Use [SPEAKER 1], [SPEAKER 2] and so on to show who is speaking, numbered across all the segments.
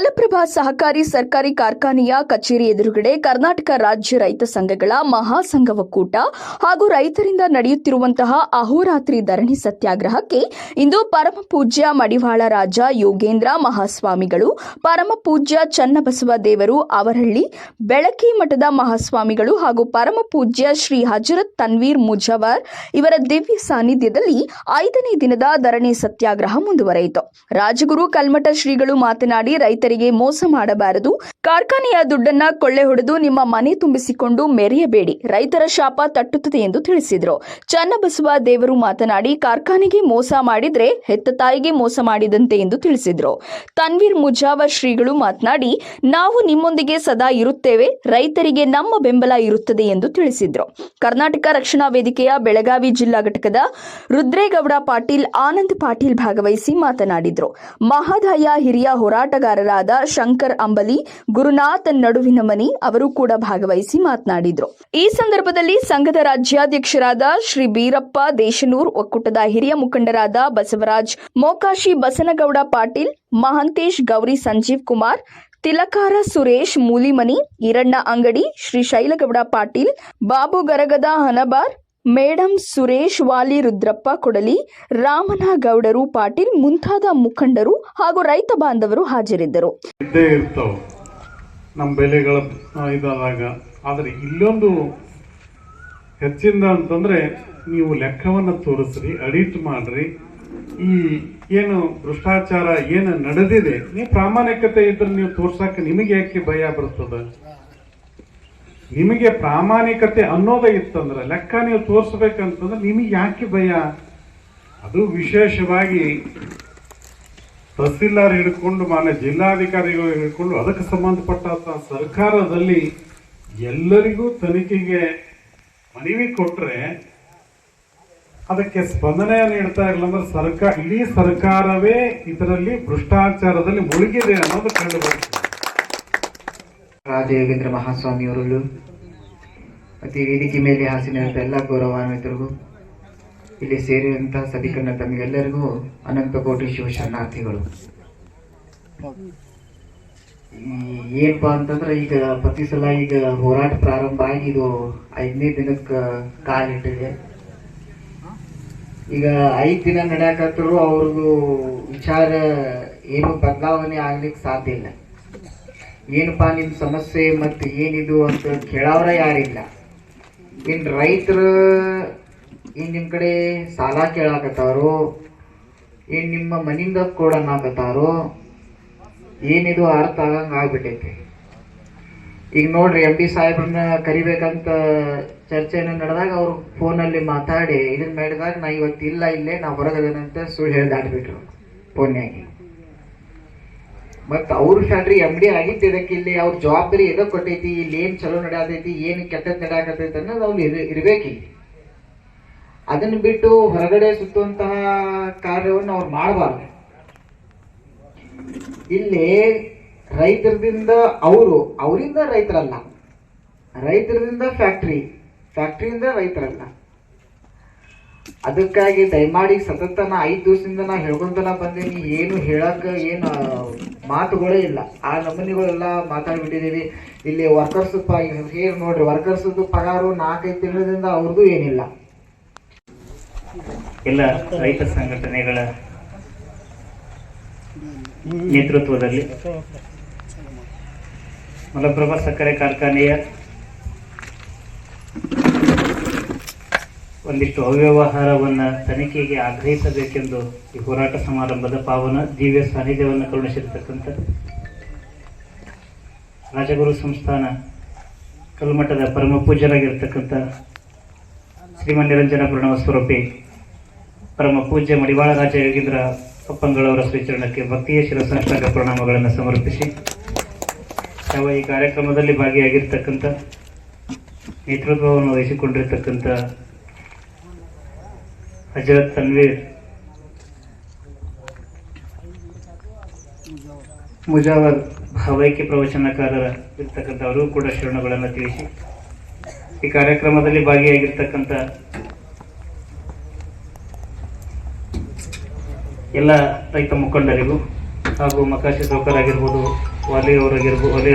[SPEAKER 1] ಮಲಪ್ರಭಾ ಸಹಕಾರಿ ಸರ್ಕಾರಿ ಕಾರ್ಖಾನೆಯ ಕಚೇರಿ ಎದುರುಗಡೆ ಕರ್ನಾಟಕ ರಾಜ್ಯ ರೈತ ಸಂಘಗಳ ಮಹಾಸಂಘ ಒಕ್ಕೂಟ ಹಾಗೂ ರೈತರಿಂದ ನಡೆಯುತ್ತಿರುವಂತಹ ಅಹೋರಾತ್ರಿ ಧರಣಿ ಸತ್ಯಾಗ್ರಹಕ್ಕೆ ಇಂದು ಪರಮ ಪೂಜ್ಯ ಮಡಿವಾಳ ರಾಜ ಯೋಗೇಂದ್ರ ಮಹಾಸ್ವಾಮಿಗಳು, ಪರಮ ಪೂಜ್ಯ ಚನ್ನಬಸವ ದೇವರು ಅವರಹಳ್ಳಿ, ಬೆಳಕಿ ಮಠದ ಮಹಾಸ್ವಾಮಿಗಳು ಹಾಗೂ ಪರಮ ಪೂಜ್ಯ ಶ್ರೀ ಹಜರತ್ ತನ್ವೀರ್ ಮುಜವರ್ ಇವರ ದಿವ್ಯ ಸಾನ್ನಿಧ್ಯದಲ್ಲಿ ಐದನೇ ದಿನದ ಧರಣಿ ಸತ್ಯಾಗ್ರಹ ಮುಂದುವರೆಯಿತು. ರಾಜಗುರು ಕಲ್ಮಠ ಶ್ರೀಗಳು ಮಾತನಾಡಿ ರೈತರಿಗೆ ಮೋಸ ಮಾಡಬಾರದು. ಕಾರ್ಖಾನೆಯ ದುಡ್ಡನ್ನ ಕೊಳ್ಳೆ ಹೊಡೆದು ನಿಮ್ಮ ಮನೆ ತುಂಬಿಸಿಕೊಂಡು ಮೆರೆಯಬೇಡಿ. ರೈತರ ಶಾಪ ತಟ್ಟುತ್ತದೆ ಎಂದು ತಿಳಿಸಿದರು. ಚನ್ನಬಸವ ದೇವರು ಮಾತನಾಡಿ, ಕಾರ್ಖಾನೆಗೆ ಮೋಸ ಮಾಡಿದ್ರೆ ಹೆತ್ತ ತಾಯಿಗೆ ಮೋಸ ಮಾಡಿದಂತೆ ಎಂದು ತಿಳಿಸಿದರು. ತನ್ವೀರ್ ಮುಜಾವರ್ ಶ್ರೀಗಳು ಮಾತನಾಡಿ, ನಾವು ನಿಮ್ಮೊಂದಿಗೆ ಸದಾ ಇರುತ್ತೇವೆ. ರೈತರಿಗೆ ನಮ್ಮ ಬೆಂಬಲ ಇರುತ್ತದೆ ಎಂದು ತಿಳಿಸಿದರು. ಕರ್ನಾಟಕ ರಕ್ಷಣಾ ವೇದಿಕೆಯ ಬೆಳಗಾವಿ ಜಿಲ್ಲಾ ಘಟಕದ ರುದ್ರೇಗೌಡ ಪಾಟೀಲ್ ಆನಂದ್ ಪಾಟೀಲ್ ಭಾಗವಹಿಸಿ ಮಾತನಾಡಿದರು. ಮಹದಾಯ ಹಿರಿಯ ಹೋರಾಟಗಾರರಾದ ಶಂಕರ್ ಅಂಬಲಿ, ಗುರುನಾಥ್ ನಡುವಿನ ಮನಿ ಅವರು ಕೂಡ ಭಾಗವಹಿಸಿ ಮಾತನಾಡಿದರು. ಈ ಸಂದರ್ಭದಲ್ಲಿ ಸಂಘದ ರಾಜ್ಯಾಧ್ಯಕ್ಷರಾದ ಶ್ರೀ ಬೀರಪ್ಪ ದೇಶನೂರ್, ಒಕ್ಕೂಟದ ಹಿರಿಯ ಮುಖಂಡರಾದ ಬಸವರಾಜ್, ಮೋಕಾಶಿ ಬಸನಗೌಡ ಪಾಟೀಲ್, ಮಹಂತೇಶ್ ಗೌರಿ ಸಂಜೀವ್ ಕುಮಾರ್, ತಿಲಕಾರ ಸುರೇಶ್ ಮೂಲಿಮನಿ, ಈರಣ್ಣ ಅಂಗಡಿ ಶ್ರೀ ಶೈಲಗೌಡ ಪಾಟೀಲ್, ಬಾಬು ಗರಗದ ಹನಬಾರ್ ಮೇಡಂ ಸುರೇಶ್ ವಾಲಿ ರುದ್ರಪ್ಪ ಕೊಡಲಿ, ರಾಮನಗೌಡರು ಪಾಟೀಲ್ ಮುಂತಾದ ಮುಖಂಡರು ಹಾಗೂ ರೈತ ಬಾಂಧವರು ಹಾಜರಿದ್ದರು.
[SPEAKER 2] ಇದ್ದೇ ನಮ್ಮ ಬೆಲೆಗಳ ಇದಾದಾಗ. ಆದರೆ ಇಲ್ಲೊಂದು ಹೆಚ್ಚಿಂದ ಅಂತಂದರೆ ನೀವು ಲೆಕ್ಕವನ್ನು ತೋರಿಸ್ರಿ, ಅಡಿಟ್ ಮಾಡ್ರಿ. ಈ ಏನು ಭ್ರಷ್ಟಾಚಾರ, ಏನು ನಡೆದಿದೆ, ನೀವು ಪ್ರಾಮಾಣಿಕತೆ ಇದ್ರೆ ನೀವು ತೋರ್ಸಕ್ಕೆ ನಿಮಗೆ ಯಾಕೆ ಭಯ ಬರ್ತದ? ನಿಮಗೆ ಪ್ರಾಮಾಣಿಕತೆ ಅನ್ನೋದೇ ಇತ್ತಂದ್ರೆ ಲೆಕ್ಕ ನೀವು ತೋರಿಸ್ಬೇಕಂತಂದ್ರೆ ನಿಮಗೆ ಯಾಕೆ ಭಯ? ಅದು ವಿಶೇಷವಾಗಿ ತಹಸೀಲ್ದಾರ್ ಹಿಡ್ಕೊಂಡು ಮಾನ್ಯ ಜಿಲ್ಲಾಧಿಕಾರಿಗಳು ಹಿಡ್ಕೊಂಡು ಅದಕ್ಕೆ ಸಂಬಂಧಪಟ್ಟ ಸರ್ಕಾರದಲ್ಲಿ ಎಲ್ಲರಿಗೂ ತನಿಖೆಗೆ ಮನವಿ ಕೊಟ್ರೆ ಅದಕ್ಕೆ ಸ್ಪಂದನೆ ನೀಡ್ತಾ ಇಲ್ಲ ಅಂದ್ರೆ ಸರ್ಕಾರ ಇಡೀ ಸರ್ಕಾರವೇ ಇದರಲ್ಲಿ ಭ್ರಷ್ಟಾಚಾರದಲ್ಲಿ ಮುಳುಗಿದೆ ಅನ್ನೋದು ಕಂಡು ಬರ್ತದೆ
[SPEAKER 3] ರಾಜ ಯೋಗೇಂದ್ರ ಮಹಾಸ್ವಾಮಿಯವರಲ್ಲೂ ಮತ್ತು ವೇದಿಕೆ ಮೇಲೆ ಹಾಸಿನಂಥ ಎಲ್ಲ ಗೌರವಾನ್ವಿತರಿಗೂ, ಇಲ್ಲಿ ಸೇರಿದಂಥ ಸಭಿಕರನ್ನ ತಮಗೆಲ್ಲರಿಗೂ ಅನಂತ ಕೋಟಿ ಶಿವ ಶರಣಾರ್ಥಿಗಳು. ಏನಪ್ಪಾ ಅಂತಂದ್ರೆ ಈಗ ಪ್ರತಿ ಸಲ ಈಗ ಹೋರಾಟ ಪ್ರಾರಂಭ ಆಗಿ ಇದು ಐದನೇ ದಿನಕ್ಕೆ ಕಾಲಿಟ್ಟಿದೆ ಈಗ ಐದು ದಿನ ನಡೆಯಕತ್ತರು ಅವ್ರಿಗೂ ವಿಚಾರ ಏನು ಬದಲಾವಣೆ ಆಗ್ಲಿಕ್ಕೆ ಸಾಧ್ಯ ಇಲ್ಲ. ಏನಪ್ಪಾ ನಿಮ್ಮ ಸಮಸ್ಯೆ ಮತ್ತೆ ಏನಿದು ಅಂತ ಕೇಳೋರ ಯಾರಿಲ್ಲ. ಇನ್ ರೈತರು ಇನ್ನು ನಿಮ್ಮ ಕಡೆ ಸಾಲ ಕೇಳಾಕತ್ತಾರೋ ಏನು ನಿಮ್ಮ ಮನಿಂದ ಕೊಡನ್ನಾಕತ್ತಾರೋ ಏನಿದು ಅರ್ಥ ಆಗಂಗೆ ಆಗ್ಬಿಟ್ಟೈತಿ. ಈಗ ನೋಡ್ರಿ ಎಂ ಡಿ ಸಾಹೇಬ್ರನ್ನ ಕರಿಬೇಕಂತ ಚರ್ಚೆನ ನಡೆದಾಗ ಅವ್ರು ಫೋನಲ್ಲಿ ಮಾತಾಡಿ ಇದನ್ನ ಮಾಡಿದಾಗ ನಾ ಇವತ್ತು ಇಲ್ಲ ಇಲ್ಲೇ ನಾ ಹೊರಗದೇನಂತ ಸುಳ್ಳು ಹೇಳ್ದಾಡ್ಬಿಟ್ರು ಫೋನ್ಯಾಗಿ ಮತ್ತ ಅವರು ಶಾಡ್ರಿ ಎಂ ಡಿ ಆಗಿದ್ದಕ್ಕೆ ಇಲ್ಲಿ, ಅವ್ರ ಜವಾಬ್ದಾರಿ ಏನೋ ಕೊಟ್ಟೈತಿ, ಇಲ್ಲಿ ಏನ್ ಚಲೋ ನಡೆಯತೈತಿ, ಏನ್ ಕೆಟ್ಟದ್ ನಡೆಯಕತೈತಿ ಅನ್ನೋದು ಅವ್ರು ಇರ್ ಇರ್ಬೇಕಿಲ್ಲಿ ಅದನ್ನ ಬಿಟ್ಟು ಹೊರಗಡೆ ಸುತ್ತುವಂತಹ ಕಾರ್ಯವನ್ನು ಅವ್ರು ಮಾಡಬಾರ್ದು. ಇಲ್ಲಿ ರೈತರದಿಂದ ಅವರು, ಅವರಿಂದ ರೈತರಲ್ಲ. ರೈತರಿಂದ ಫ್ಯಾಕ್ಟ್ರಿ ಫ್ಯಾಕ್ಟ್ರಿಯಿಂದ ರೈತರಲ್ಲ. ಅದಕ್ಕಾಗಿ ದಯಮಾಡಿ ಸತತ ನಾ ಐದು ದಿವಸದಿಂದ ನಾ ಹೇಳ್ಕೊಂತನ ಬಂದೀನಿ. ಏನು ಹೇಳಕ್ ಏನು ಮಾತುಗಳೇ ಇಲ್ಲ. ಆ ನಮೂನಿಗಳೆಲ್ಲ ಮಾತಾಡ್ಬಿಟ್ಟಿದೀವಿ. ಇಲ್ಲಿ ವರ್ಕರ್ಸ್ ಏನು ನೋಡ್ರಿ ವರ್ಕರ್ಸ್ ಪಗಾರು ನಾಲ್ಕೈದು ತಿಂಗಳಿಂದ ಅವ್ರದ್ದು ಏನಿಲ್ಲ.
[SPEAKER 4] ಎಲ್ಲ ರೈತ ಸಂಘಟನೆಗಳ ನೇತೃತ್ವದಲ್ಲಿ ಮಲಪ್ರಭಾ ಸಕ್ಕರೆ ಕಾರ್ಖಾನೆಯ ಒಂದಿಷ್ಟು ಅವ್ಯವಹಾರವನ್ನು ತನಿಖೆಗೆ ಆಗ್ರಹಿಸಬೇಕೆಂದು ಈ ಹೋರಾಟ ಸಮಾರಂಭದ ಪಾವನ ದಿವ್ಯ ಸಾನ್ನಿಧ್ಯವನ್ನು ಕರುಣಿಸಿರ್ತಕ್ಕಂಥ ರಾಜಗುರು ಸಂಸ್ಥಾನ ಕಲ್ಮಠದ ಪರಮ ಪೂಜ್ಯರಾಗಿರ್ತಕ್ಕಂಥ ಶ್ರೀಮನ್ ನಿರಂಜನ ಪ್ರಣವ ಸ್ವರೂಪಿ ಪರಮ ಪೂಜ್ಯ ಮಡಿವಾಳ ರಾಜ ಯೋಗೀಂದ್ರ ಅಪ್ಪಂಗಳವರ ಶ್ರೀಚರಣಕ್ಕೆ ಭಕ್ತಿಯ ಶಿರಸಾಷ್ಟಾಂಗ ಪ್ರಣಾಮಗಳನ್ನು ಸಮರ್ಪಿಸಿ ನಾವು ಈ ಕಾರ್ಯಕ್ರಮದಲ್ಲಿ ಭಾಗಿಯಾಗಿರ್ತಕ್ಕಂಥ ನೇತೃತ್ವವನ್ನು ವಹಿಸಿಕೊಂಡಿರ್ತಕ್ಕಂಥ ಹಜರತ್ ತನ್ವೀರ್. ಮುಜಾವರ್ ಭಾವೈಕ್ಯ ಪ್ರವಚನಕಾರರ ಇರ್ತಕ್ಕಂಥವರು ಕೂಡ ಶರಣಗಳನ್ನು ತಿಳಿಸಿ. ಈ ಕಾರ್ಯಕ್ರಮದಲ್ಲಿ ಭಾಗಿಯಾಗಿರ್ತಕ್ಕಂಥ ಎಲ್ಲ ರೈತ ಮುಖಂಡರಿಗೂ ಹಾಗೂ ಮಕಾಶಿ ಸೌಕರ್ ಆಗಿರ್ಬೋದು, ವಾಲಿ ವಾಲಿ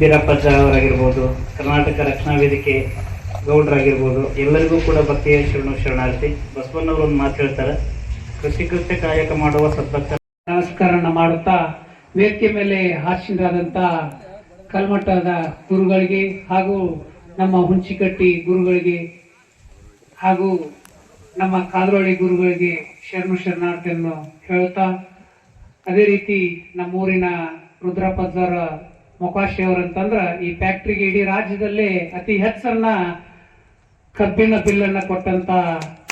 [SPEAKER 4] ಬೀರಪ್ಪಜ್ಜ ಅವರಾಗಿರ್ಬೋದು ಕರ್ನಾಟಕ ರಕ್ಷಣಾ ವೇದಿಕೆ ಗೌಡ್ರಾಗಿರ್ಬೋದು, ಎಲ್ಲರಿಗೂ ಕೂಡ ಭಕ್ತಿಯ ಶರಣು ಶರಣಾರ್ಥಿ. ಬಸವಣ್ಣವರು ಒಂದು ಮಾತು ಹೇಳ್ತಾರೆ, ಕೃಷಿ ಕೃತ್ಯ ಕಾಯಕ ಮಾಡುವ ಸದ್ಭಕ್ತ.
[SPEAKER 5] ನಮಸ್ಕಾರನ ಮಾಡುತ್ತಾ ವೇದಿಕೆ ಮೇಲೆ ಹಾಸ್ಯರಾದಂತಹ ಕಲ್ಮಠದ ಗುರುಗಳಿಗೆ ಹಾಗೂ ನಮ್ಮ ಹುಂಚಿಕಟ್ಟಿ ಗುರುಗಳಿಗೆ ಹಾಗೂ ನಮ್ಮ ಕಾದ್ರೋಳಿ ಗುರುಗಳಿಗೆ ಶರಣು ಶರಣಾರ್ಥಿಯನ್ನು ಹೇಳುತ್ತಾ, ಅದೇ ರೀತಿ ನಮ್ಮೂರಿನ ರುದ್ರಪ್ಪಜ್ಜರ ಮೊಕಾಶಿ ಅಂತಂದ್ರೆ ಈ ಫ್ಯಾಕ್ಟ್ರಿಗೆ ಇಡೀ ರಾಜ್ಯದಲ್ಲಿ ಅತಿ ಹೆಚ್ಚನ್ನ ಕಬ್ಬಿನ ಬಿಲ್ಲನ್ನ ಕೊಟ್ಟಂತ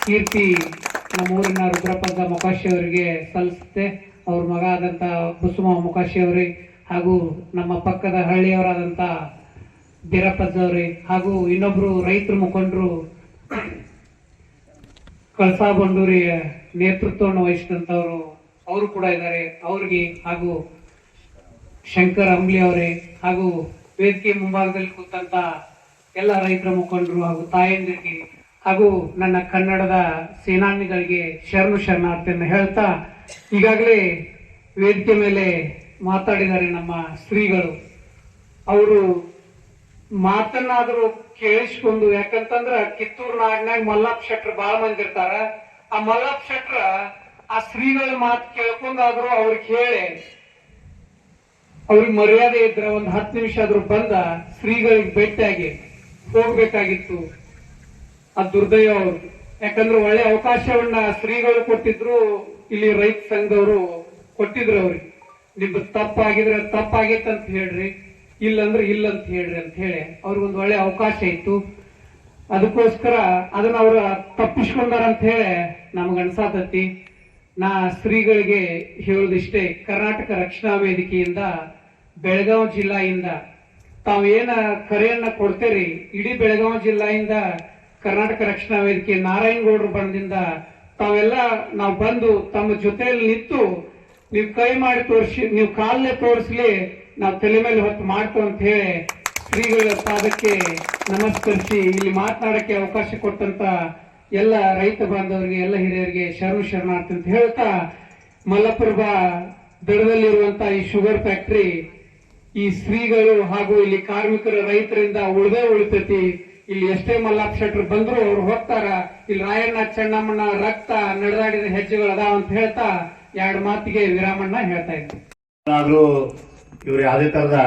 [SPEAKER 5] ಕೀರ್ತಿ ನಮ್ಮೂರಿನ ರುದ್ರಪದ ಮೊಕಾಶಿ ಅವರಿಗೆ ಸಲ್ಲಿಸುತ್ತೆ. ಅವ್ರ ಮಗ ಆದಂತ ಕುಸುಮ ಮೊಕಾಶಿ ಅವ್ರಿ ಹಾಗೂ ನಮ್ಮ ಪಕ್ಕದ ಹಳ್ಳಿಯವರಾದಂತ ಬೀರಪ್ಪಜ್ಜ ಅವ್ರಿ ಹಾಗೂ ಇನ್ನೊಬ್ರು ರೈತರು ಮುಖಂಡರು ಕಳಸಾ ಬಂಡೂರಿಯ ನೇತೃತ್ವವನ್ನು ವಹಿಸಿದಂತವರು ಅವರು ಕೂಡ ಇದ್ದಾರೆ. ಅವ್ರಿಗೆ ಹಾಗೂ ಶಂಕರ್ ಅಂಬ್ಲಿ ಅವರೇ ಹಾಗೂ ವೇದಿಕೆ ಮುಂಭಾಗದಲ್ಲಿ ಕೂತಂತ ಎಲ್ಲ ರೈತರ ಮುಖಂಡರು ಹಾಗೂ ತಾಯಂದಿರಿಗೆ ಹಾಗೂ ನನ್ನ ಕನ್ನಡದ ಸೇನಾನಿಗಳಿಗೆ ಶರಣು ಶರಣಾರ್ಥಿಯನ್ನು ಹೇಳ್ತಾ ಈಗಾಗಲೇ ವೇದಿಕೆ ಮೇಲೆ ಮಾತಾಡಿದ್ದಾರೆ ನಮ್ಮ ಸ್ತ್ರೀಗಳು ಅವರು ಮಾತನ್ನಾದರೂ ಕೇಳಿಸ್ಕೊಂಡು ಯಾಕಂತಂದ್ರ ಕಿತ್ತೂರು ನಾಡಿನಾಗ ಮಲ್ಲಪ್ಪ ಶೆಟ್ರ್ ಬಾಳ ಮಂದಿ ಇರ್ತಾರ. ಆ ಮಲ್ಲಪ್ಪ ಶೆಟ್ರ ಆ ಸ್ತ್ರೀಗಳ ಮಾತು ಕೇಳ್ಕೊಂಡಾದ್ರು ಅವ್ರಿಗೆ ಹೇಳಿ ಅವ್ರಿಗೆ ಮರ್ಯಾದೆ ಇದ್ರೆ ಒಂದು ಹತ್ತು ನಿಮಿಷ ಆದ್ರೂ ಬಂದ ಸ್ತ್ರೀಗಳಿಗೆ ಭೇಟಿಯಾಗಿ ಹೋಗ್ಬೇಕಾಗಿತ್ತು. ಆ ದುರ್ದೈವ ಅವರು. ಯಾಕಂದ್ರೆ ಒಳ್ಳೆ ಅವಕಾಶವನ್ನ ಶ್ರೀಗಳು ಕೊಟ್ಟಿದ್ರು, ಇಲ್ಲಿ ರೈತ ಸಂಘದವರು ಕೊಟ್ಟಿದ್ರು ಅವ್ರಿಗೆ. ನಿಮ್ದು ತಪ್ಪಾಗಿದ್ರೆ ತಪ್ಪಾಗೈತೆ ಅಂತ ಹೇಳ್ರಿ, ಇಲ್ಲಂದ್ರೆ ಇಲ್ಲ ಅಂತ ಹೇಳ್ರಿ ಅಂತ ಹೇಳಿ ಅವ್ರಿಗೊಂದು ಒಳ್ಳೆ ಅವಕಾಶ ಇತ್ತು. ಅದಕ್ಕೋಸ್ಕರ ಅದನ್ನ ಅವ್ರು ತಪ್ಪಿಸ್ಕೊಂಡಾರ ಅಂತ ಹೇಳಿ ನಮ್ಗೆ ಅನ್ಸಾತತಿ. ನಾ ಶ್ರೀಗಳಿಗೆ ಹೇಳೋದಿಷ್ಟೇ, ಕರ್ನಾಟಕ ರಕ್ಷಣಾ ವೇದಿಕೆಯಿಂದ ಬೆಳಗಾವಿ ಜಿಲ್ಲೆಯಿಂದ ಏನ ಕರೆಯನ್ನ ಕೊಡ್ತೀರಿ? ಇಡೀ ಬೆಳಗಾವಿ ಜಿಲ್ಲೆಯಿಂದ ಕರ್ನಾಟಕ ರಕ್ಷಣಾ ವೇದಿಕೆ ನಾರಾಯಣಗೌಡರು ಬಂದಿಂದ ತಾವೆಲ್ಲ ನಾವು ಬಂದು ತಮ್ಮ ಜೊತೆಯಲ್ಲಿ ನಿಂತು ನೀವು ಕೈ ಮಾಡಿ ತೋರಿಸಿ, ನೀವು ಕಾಲನ್ನೇ ತೋರಿಸ್ಲಿ, ನಾವು ತಲೆ ಮೇಲೆ ಹೊತ್ತು ಮಾಡ್ತು ಅಂತ ಹೇಳಿ ಶ್ರೀಗಳ ಪಾದಕ್ಕೆ ನಮಸ್ಕರಿಸಿ ಇಲ್ಲಿ ಮಾತನಾಡಕ್ಕೆ ಅವಕಾಶ ಕೊಟ್ಟಂತ ಎಲ್ಲ ರೈತ ಬಾಂಧವರಿಗೆ, ಎಲ್ಲ ಹಿರಿಯರಿಗೆ ಶರಣು ಶರಣಾರ್ಥಿ ಅಂತ ಹೇಳ್ತಾ ಮಲಪ್ರಭಾ ದಡದಲ್ಲಿರುವಂತ ಈ ಶುಗರ್ ಫ್ಯಾಕ್ಟರಿ ಈ ಶ್ರೀಗಳು ಹಾಗೂ ಇಲ್ಲಿ ಕಾರ್ಮಿಕರ ರೈತರಿಂದ ಉಳ್ದೇ ಉಳಿತೈತಿ. ಇಲ್ಲಿ ಎಷ್ಟೇ ಮಲ್ಲಾಪ್ ಶೆಟ್ರು ಬಂದ್ರು, ಅವ್ರು ಹೋಗ್ತಾರ. ಇಲ್ಲಿ ರಾಯಣ್ಣ ಚೆನ್ನಮ್ಮನ ರಕ್ತ ನಡೆದಾಡಿದ ಹೆಜ್ಜೆಗಳು ಅದಾವ ಅಂತ ಹೇಳ್ತಾ ಎರಡು ಮಾತಿಗೆ ವಿರಾಮಣ್ಣ ಹೇಳ್ತಾ ಇದ್ದೆ.
[SPEAKER 6] ಆದರೂ ಇವರು ಯಾವುದೇ ತರದ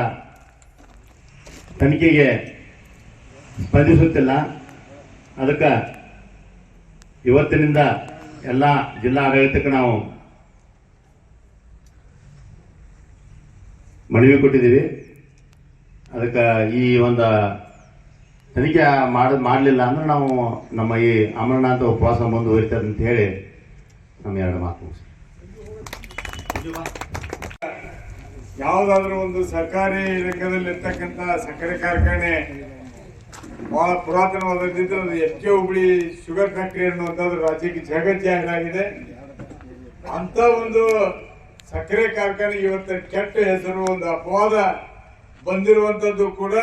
[SPEAKER 6] ತನಿಖೆಗೆ ಸ್ಪಂದಿಸುತ್ತಿಲ್ಲ. ಅದಕ್ಕೆ ಇವತ್ತಿನಿಂದ ಎಲ್ಲ ಜಿಲ್ಲಾ ಆಡಳಿತಕ್ಕೆ ನಾವು ಮನವಿ ಕೊಟ್ಟಿದ್ದೀವಿ ಅದಕ್ಕೆ ಈ ಒಂದು ತನಿಖೆ ಮಾಡ, ಮಾಡಲಿಲ್ಲ ಅಂದ್ರೆ ನಾವು ನಮ್ಮ ಈ ಅಮರನಾಥ ಉಪವಾಸ ಮುಂದುವರಿತದೆ ಅಂತ ಹೇಳಿ ನಮ್ಮ ಎರಡು ಮಾತು.
[SPEAKER 7] ಯಾವುದಾದ್ರೂ ಒಂದು ಸರ್ಕಾರಿ ರಂಗದಲ್ಲಿರ್ತಕ್ಕಂಥ ಸಕ್ಕರೆ ಕಾರ್ಖಾನೆ ಬಹಳ ಪುರಾತನವಾದದ್ದಿದ್ರೆ ಅದು H K Hubli sugar factory ಅನ್ನುವಂಥದ್ದು ರಾಜ್ಯಕ್ಕೆ ಜಗಜ್ಜಾಹೀರಾಗಿದೆ ಅಂತ ಒಂದು ಸಕ್ಕರೆ ಕಾರ್ಖಾನೆ ಇವತ್ತು ಕೆಟ್ಟ ಹೆಸರು, ಒಂದು ಅಪವಾದ ಬಂದಿರುವಂಥದ್ದು ಕೂಡ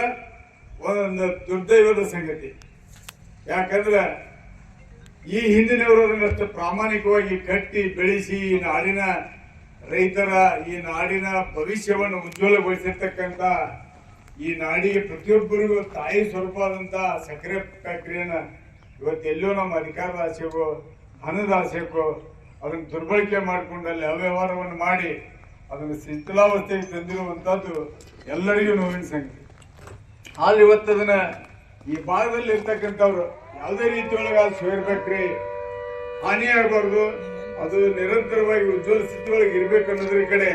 [SPEAKER 7] ಒಂದು ದುರ್ದೈವದ ಸಂಗತಿ. ಯಾಕಂದ್ರೆ ಈ ಹಿಂದಿನವರು ಅದನ್ನಷ್ಟು ಪ್ರಾಮಾಣಿಕವಾಗಿ ಕಟ್ಟಿ, ಬೆಳೆಸಿ ಈ ನಾಡಿನ ರೈತರ, ಈ ನಾಡಿನ ಭವಿಷ್ಯವನ್ನು ಉಜ್ವಲಗೊಳಿಸಿರ್ತಕ್ಕಂಥ ಈ ನಾಡಿಗೆ ಪ್ರತಿಯೊಬ್ಬರಿಗೂ ತಾಯಿ ಸ್ವರೂಪವಾದಂಥ ಸಕ್ಕರೆ ಫ್ಯಾಕ್ಟ್ರಿಯನ್ನು ಇವತ್ತೆಲ್ಲೋ ನಮ್ಮ ಅಧಿಕಾರದ ಆಸೆಗೋ ಹಣದ ಆಸೆಗೋ ಅದನ್ನು ದುರ್ಬಳಕೆ ಮಾಡಿಕೊಂಡು ಅಲ್ಲಿ ಅವ್ಯವಹಾರವನ್ನು ಮಾಡಿ ಅದನ್ನು ಶಿಥಿಲಾವಸ್ಥೆಗೆ ತಂದಿರುವಂಥದ್ದು ಎಲ್ಲರಿಗೂ ನೋವಿನ ಸಂಗತಿ. ಆದ್ರೆ ಇವತ್ತು ಅದನ್ನ ಈ ಭಾಗದಲ್ಲಿ ಇರ್ತಕ್ಕಂಥವ್ರು ಯಾವುದೇ ರೀತಿಯೊಳಗೆ ಅದು ಫ್ಯಾಕ್ಟ್ರಿ ಹಾನಿಯಾಗಬಾರ್ದು ಅದು ನಿರಂತರವಾಗಿ ಉಜ್ವಲ ಸ್ಥಿತಿಯೊಳಗೆ ಇರಬೇಕು ಅನ್ನೋದ್ರ ಕಡೆ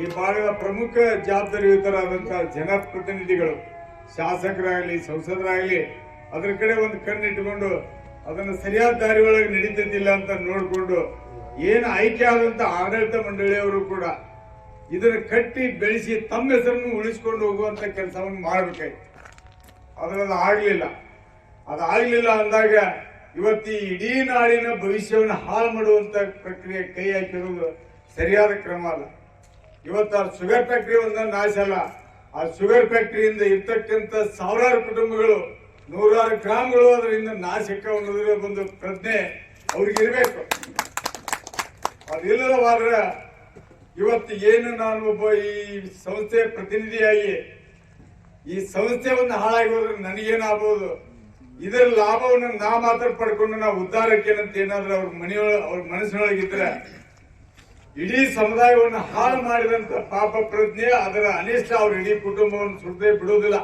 [SPEAKER 7] ಈ ಭಾಗದ ಪ್ರಮುಖ ಜವಾಬ್ದಾರಿಯುತರಾದಂತಹ ಜನಪ್ರತಿನಿಧಿಗಳು, ಶಾಸಕರಾಗಲಿ, ಸಂಸದರಾಗಲಿ, ಅದ್ರ ಕಡೆ ಒಂದು ಕಣ್ಣಿಟ್ಟುಕೊಂಡು ಅದನ್ನು ಸರಿಯಾದ ದಾರಿ ಒಳಗೆ ನಡೀತಿದ್ದಿಲ್ಲ ಅಂತ ನೋಡಿಕೊಂಡು ಏನು ಆಯ್ಕೆ ಆದಂತ ಆಡಳಿತ ಮಂಡಳಿಯವರು ಕೂಡ ಇದನ್ನು ಕಟ್ಟಿ ಬೆಳೆಸಿ ತಮ್ಮ ಹೆಸರನ್ನು ಉಳಿಸ್ಕೊಂಡು ಹೋಗುವಂತ ಕೆಲಸವನ್ನು ಮಾಡಬೇಕಾಯ್ತು. ಅದರಲ್ಲಿ ಆಗ್ಲಿಲ್ಲ. ಅದಾಗ್ಲಿಲ್ಲ ಅಂದಾಗ ಇವತ್ತು ಇಡೀ ನಾಡಿನ ಭವಿಷ್ಯವನ್ನು ಹಾಳು ಮಾಡುವಂತ ಪ್ರಕ್ರಿಯೆ ಕೈ ಹಾಕಿರುವುದು ಸರಿಯಾದ ಕ್ರಮ ಅಲ್ಲ. ಇವತ್ತು ಆ ಶುಗರ್ ಫ್ಯಾಕ್ಟ್ರಿ ಒಂದ ನಾಶ ಅಲ್ಲ. ಆ ಶುಗರ್ ಫ್ಯಾಕ್ಟ್ರಿಯಿಂದ ಇರ್ತಕ್ಕಂಥ ಸಾವಿರಾರು ಕುಟುಂಬಗಳು, ನೂರಾರು ಗ್ರಾಮಗಳು ಅದರಿಂದ ನಾಶಕ್ಕೆ ಒಂದು ಪ್ರಜ್ಞೆ ಅವ್ರಿಗೆ ಇರಬೇಕು ಅದಿಲ್ಲವಾದ್ರೆ ಇವತ್ತು ಏನು ನಾನು ಒಬ್ಬ ಈ ಸಂಸ್ಥೆಯ ಪ್ರತಿನಿಧಿಯಾಗಿ ಈ ಸಂಸ್ಥೆಯನ್ನು ಹಾಳಾಗಿ ಹೋದ್ರೆ ನನಗೇನಾಗ್ಬೋದು? ಇದರ ಲಾಭವನ್ನು ನಾ ಮಾತ್ರ ಪಡ್ಕೊಂಡು ನಾವು ಉದ್ಧಾರಕ್ಕೇನಂತ ಏನಾದ್ರೂ ಅವ್ರ ಮನೆಯೊಳ, ಅವ್ರ ಮನಸ್ಸಿನೊಳಗಿದ್ರೆ ಇಡೀ ಸಮುದಾಯವನ್ನು ಹಾಳು ಮಾಡಿದಂತ ಪಾಪ ಪ್ರಜ್ಞೆ, ಅದರ ಅನಿಷ್ಟ ಅವ್ರ ಇಡೀ ಕುಟುಂಬವನ್ನು ಸುಡದೆ ಬಿಡುವುದಿಲ್ಲ